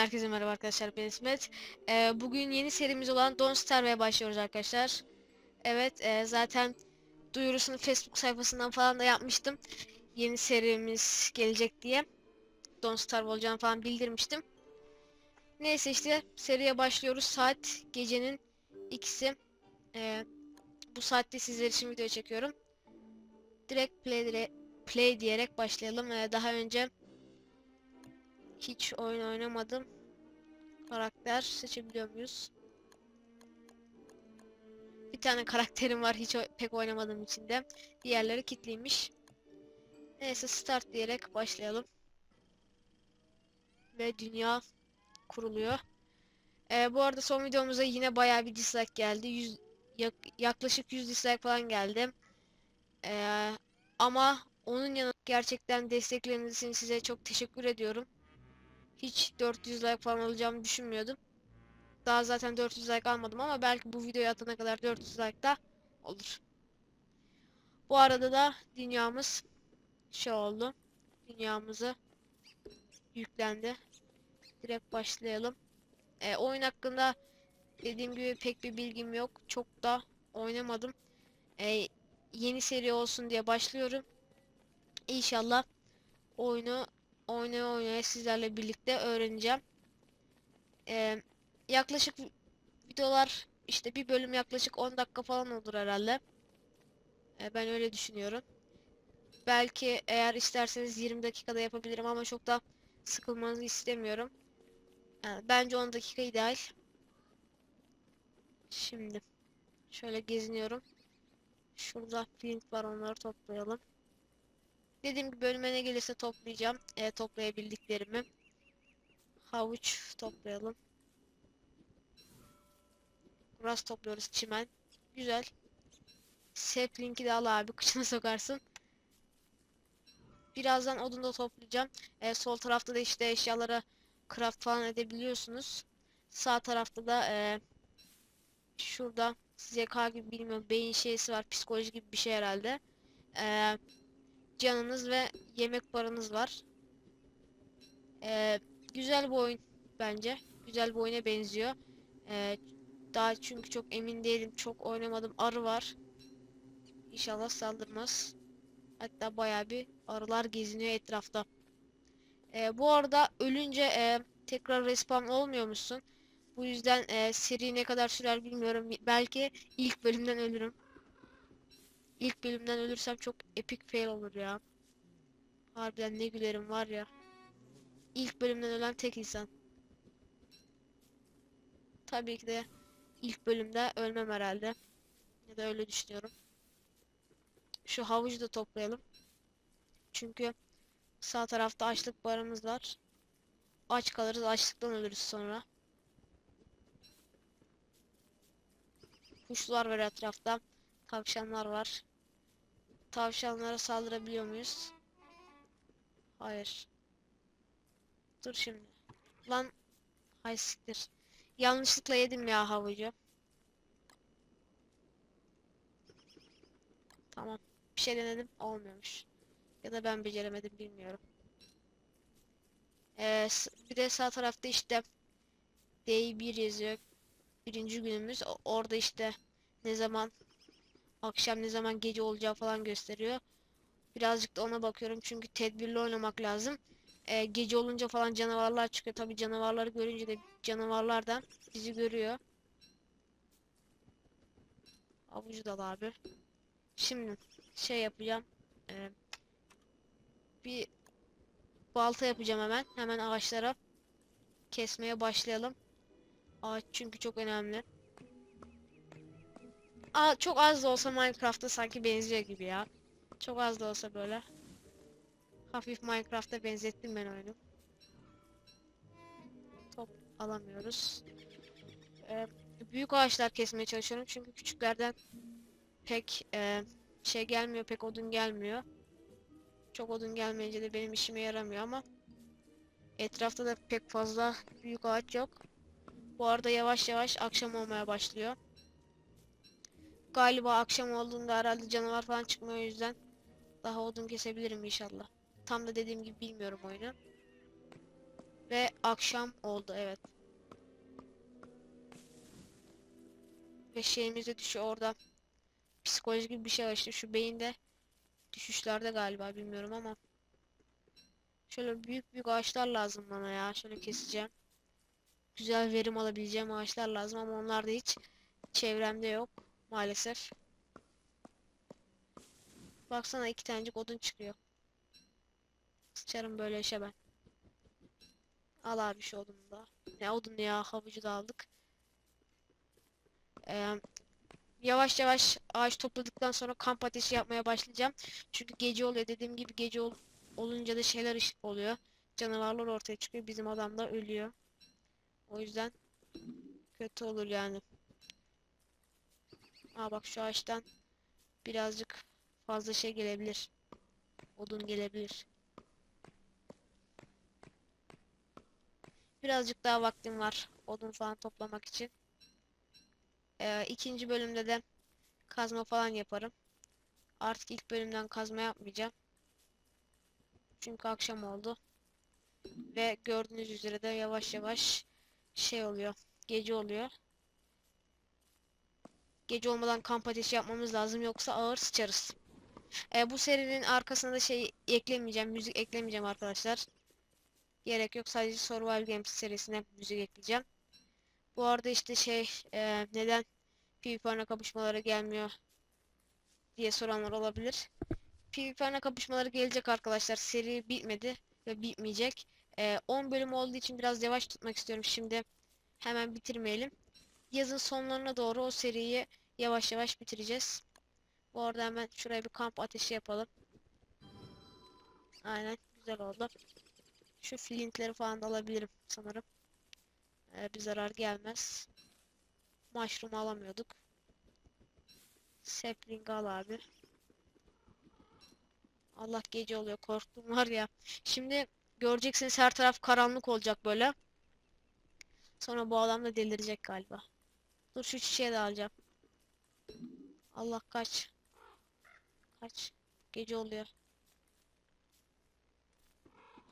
herkese merhaba arkadaşlar ben İsmet. Ee, bugün yeni serimiz olan Don't Starve'ye başlıyoruz arkadaşlar. Evet e, zaten duyurusunu Facebook sayfasından falan da yapmıştım. Yeni serimiz gelecek diye. Don't Starve olacağını falan bildirmiştim. Neyse işte seriye başlıyoruz. Saat gecenin ikisi. Ee, bu saatte sizler için video çekiyorum. Direkt play, dire play diyerek başlayalım. Ee, daha önce hiç oyun oynamadım. Karakter seçebiliyor muyuz? Bir tane karakterim var hiç pek oynamadığım için de. Diğerleri kilitliymiş. Neyse start diyerek başlayalım. Ve dünya kuruluyor. Ee, bu arada son videomuza yine bayağı bir dislike geldi. 100, yak, yaklaşık 100 dislike falan geldi. Ee, ama onun yanında gerçekten destekleriniz için size çok teşekkür ediyorum. Hiç 400 like falan alacağımı düşünmüyordum. Daha zaten 400 like almadım ama belki bu videoyu atana kadar 400 like da olur. Bu arada da dünyamız şey oldu. Dünyamızı yüklendi. Direkt başlayalım. E, oyun hakkında dediğim gibi pek bir bilgim yok. Çok da oynamadım. E, yeni seri olsun diye başlıyorum. İnşallah oyunu oynaya oynaya sizlerle birlikte öğreneceğim. Ee, yaklaşık videolar işte bir bölüm yaklaşık 10 dakika falan olur herhalde. Ee, ben öyle düşünüyorum. Belki eğer isterseniz 20 dakikada yapabilirim ama çok da sıkılmanızı istemiyorum. Yani bence 10 dakika ideal. Şimdi şöyle geziniyorum. Şurada flint var onları toplayalım. Dediğim gibi bölüme ne gelirse toplayacağım. E, toplayabildiklerimi. Havuç toplayalım. Rast topluyoruz çimen. Güzel. Sapling'i de al abi kıçına sokarsın. Birazdan odun da toplayacağım. E, sol tarafta da işte eşyaları craft falan edebiliyorsunuz. Sağ tarafta da e, şurada ZK gibi bilmiyorum beyin şeysi var. Psikoloji gibi bir şey herhalde. Eee canınız ve yemek paranız var. Ee, güzel bir oyun bence. Güzel bir oyuna benziyor. Ee, daha çünkü çok emin değilim. Çok oynamadım. Arı var. İnşallah saldırmaz. Hatta baya bir arılar geziniyor etrafta. Ee, bu arada ölünce e, tekrar respawn olmuyor musun? Bu yüzden e, seri ne kadar sürer bilmiyorum. Belki ilk bölümden ölürüm. İlk bölümden ölürsem çok epic fail olur ya. Harbiden ne gülerim var ya. İlk bölümden ölen tek insan. Tabii ki de ilk bölümde ölmem herhalde. Ya da öyle düşünüyorum. Şu havucu da toplayalım. Çünkü sağ tarafta açlık barımız var. Aç kalırız açlıktan ölürüz sonra. Kuşlar var etrafta. Tavşanlar var. Tavşanlara saldırabiliyor muyuz? Hayır. Dur şimdi. Lan. Hay siktir. Yanlışlıkla yedim ya havucu. Tamam. Bir şey denedim. Olmuyormuş. Ya da ben beceremedim bilmiyorum. Ee, bir de sağ tarafta işte Day 1 yazıyor. Birinci günümüz. Orada işte ne zaman akşam ne zaman gece olacağı falan gösteriyor. Birazcık da ona bakıyorum çünkü tedbirli oynamak lazım. Ee, gece olunca falan canavarlar çıkıyor. Tabi canavarları görünce de canavarlar da bizi görüyor. Avucu dal abi. Şimdi şey yapacağım. Ee, bir balta yapacağım hemen. Hemen ağaçlara kesmeye başlayalım. Ağaç çünkü çok önemli. Aa, çok az da olsa Minecraft'ta sanki benziyor gibi ya. Çok az da olsa böyle. Hafif Minecraft'a benzettim ben oyunu. Top alamıyoruz. Ee, büyük ağaçlar kesmeye çalışıyorum çünkü küçüklerden pek e, şey gelmiyor, pek odun gelmiyor. Çok odun gelmeyince de benim işime yaramıyor ama etrafta da pek fazla büyük ağaç yok. Bu arada yavaş yavaş akşam olmaya başlıyor. Galiba akşam olduğunda herhalde canavar falan çıkmıyor o yüzden daha odun kesebilirim inşallah. Tam da dediğim gibi bilmiyorum oyunu. Ve akşam oldu evet. Ve şeyimiz de düşüyor orada. Psikoloji gibi bir şey var şu beyinde. Düşüşlerde galiba bilmiyorum ama. Şöyle büyük büyük ağaçlar lazım bana ya. Şöyle keseceğim. Güzel verim alabileceğim ağaçlar lazım ama onlar da hiç çevremde yok maalesef. Baksana iki tanecik odun çıkıyor. Sıçarım böyle işe ben. Al abi şu odunu da. Ne odun ya havucu da aldık. Ee, yavaş yavaş ağaç topladıktan sonra kamp ateşi yapmaya başlayacağım. Çünkü gece oluyor dediğim gibi gece ol olunca da şeyler oluyor. Canavarlar ortaya çıkıyor. Bizim adam da ölüyor. O yüzden kötü olur yani. Aa bak şu ağaçtan birazcık fazla şey gelebilir. Odun gelebilir. Birazcık daha vaktim var odun falan toplamak için. Ee, ikinci bölümde de kazma falan yaparım. Artık ilk bölümden kazma yapmayacağım. Çünkü akşam oldu. Ve gördüğünüz üzere de yavaş yavaş şey oluyor. Gece oluyor. Gece olmadan kamp ateşi yapmamız lazım yoksa ağır sıçarız. Ee, bu serinin arkasına da şey eklemeyeceğim. Müzik eklemeyeceğim arkadaşlar. Gerek yok. Sadece Survival Games serisine müzik ekleyeceğim. Bu arada işte şey e, neden PvP arena kapışmaları gelmiyor diye soranlar olabilir. PvP arena kapışmaları gelecek arkadaşlar. Seri bitmedi ve bitmeyecek. E, 10 bölüm olduğu için biraz yavaş tutmak istiyorum. Şimdi hemen bitirmeyelim. Yazın sonlarına doğru o seriyi yavaş yavaş bitireceğiz. Bu arada hemen şuraya bir kamp ateşi yapalım. Aynen güzel oldu. Şu flintleri falan da alabilirim sanırım. Ee, bir zarar gelmez. Mushroom alamıyorduk. Sapling al abi. Allah gece oluyor korktum var ya. Şimdi göreceksiniz her taraf karanlık olacak böyle. Sonra bu adam da delirecek galiba. Dur şu çiçeği de alacağım. Allah kaç. Kaç. Gece oluyor.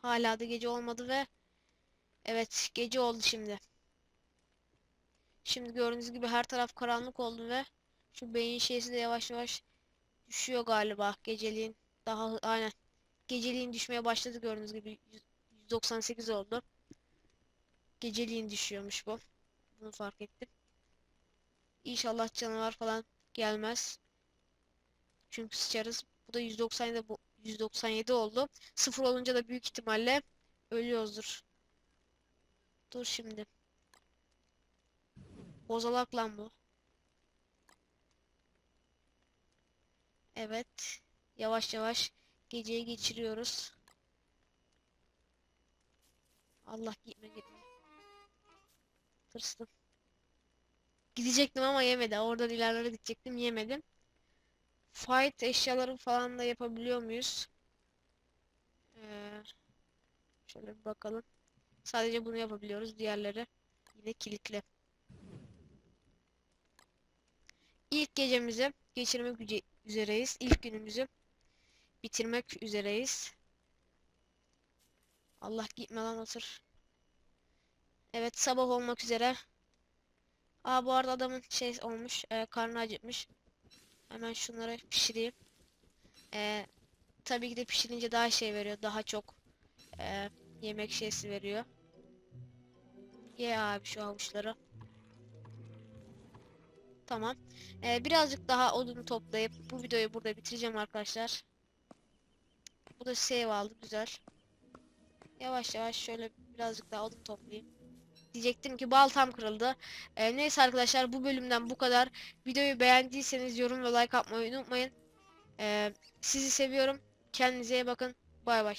Hala da gece olmadı ve evet gece oldu şimdi. Şimdi gördüğünüz gibi her taraf karanlık oldu ve şu beyin şeysi de yavaş yavaş düşüyor galiba geceliğin. Daha aynen. Geceliğin düşmeye başladı gördüğünüz gibi. Yüz- 198 oldu. Geceliğin düşüyormuş bu. Bunu fark ettim. İnşallah canavar falan gelmez. Çünkü sıçarız. Bu da 197 bu 197 oldu. Sıfır olunca da büyük ihtimalle ölüyoruzdur. Dur şimdi. Bozalak lan bu. Evet. Yavaş yavaş geceyi geçiriyoruz. Allah gitme gitme. Tırstım. Gidecektim ama yemedi. Oradan ilerlere gidecektim yemedim. Fight eşyaları falan da yapabiliyor muyuz? Ee, şöyle bir bakalım. Sadece bunu yapabiliyoruz. Diğerleri yine kilitli. İlk gecemizi geçirmek üzereyiz. İlk günümüzü bitirmek üzereyiz. Allah gitme lan otur. Evet sabah olmak üzere. Aa bu arada adamın şey olmuş. E, karnı acıkmış. Hemen şunları pişireyim. E, tabii ki de pişirince daha şey veriyor. Daha çok e, yemek şeysi veriyor. Ye abi şu havuçları. Tamam. E, birazcık daha odunu toplayıp bu videoyu burada bitireceğim arkadaşlar. Bu da save aldı. Güzel. Yavaş yavaş şöyle birazcık daha odun toplayayım. Diyecektim ki baltam kırıldı. Ee, neyse arkadaşlar bu bölümden bu kadar. Videoyu beğendiyseniz yorum ve like atmayı unutmayın. Ee, sizi seviyorum. Kendinize iyi bakın. Bay bay.